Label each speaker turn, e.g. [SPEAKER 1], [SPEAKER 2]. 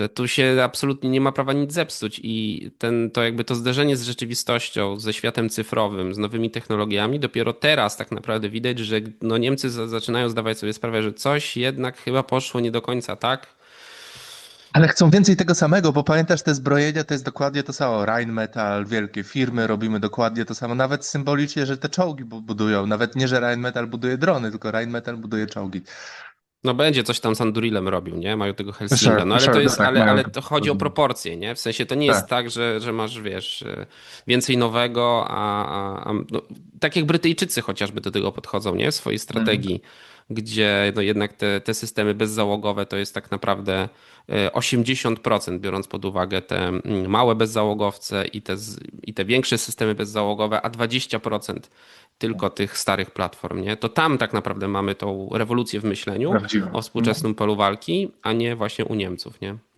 [SPEAKER 1] Że tu się absolutnie nie ma prawa nic zepsuć i ten, to jakby to zderzenie z rzeczywistością, ze światem cyfrowym, z nowymi technologiami, dopiero teraz tak naprawdę widać, że no Niemcy za- zaczynają zdawać sobie sprawę, że coś jednak chyba poszło nie do końca tak.
[SPEAKER 2] Ale chcą więcej tego samego, bo pamiętasz, te zbrojenia to jest dokładnie to samo. Rheinmetall, wielkie firmy, robimy dokładnie to samo. Nawet symbolicznie, że te czołgi bu- budują. Nawet nie, że Rheinmetall buduje drony, tylko Rheinmetall buduje czołgi.
[SPEAKER 1] No będzie coś tam z Andurilem robił, nie? Mają tego Helsinga. No ale to jest,
[SPEAKER 2] tak,
[SPEAKER 1] ale, ale
[SPEAKER 2] to.
[SPEAKER 1] chodzi o
[SPEAKER 2] Mhm.
[SPEAKER 1] proporcje, nie? W sensie to nie jest
[SPEAKER 2] Tak.
[SPEAKER 1] tak, że, że masz, wiesz, e, więcej nowego, a, a, a no, tak jak Brytyjczycy chociażby do tego podchodzą, nie? W swojej strategii, gdzie no jednak te, te systemy bezzałogowe to jest tak naprawdę e, 80%, biorąc pod uwagę te małe bezzałogowce i te, i te większe systemy bezzałogowe, a 20% tylko tych starych platform, nie? To tam tak naprawdę mamy tą rewolucję w myśleniu
[SPEAKER 2] Prawdziwe.
[SPEAKER 1] o współczesnym polu walki, a nie właśnie u Niemców, nie?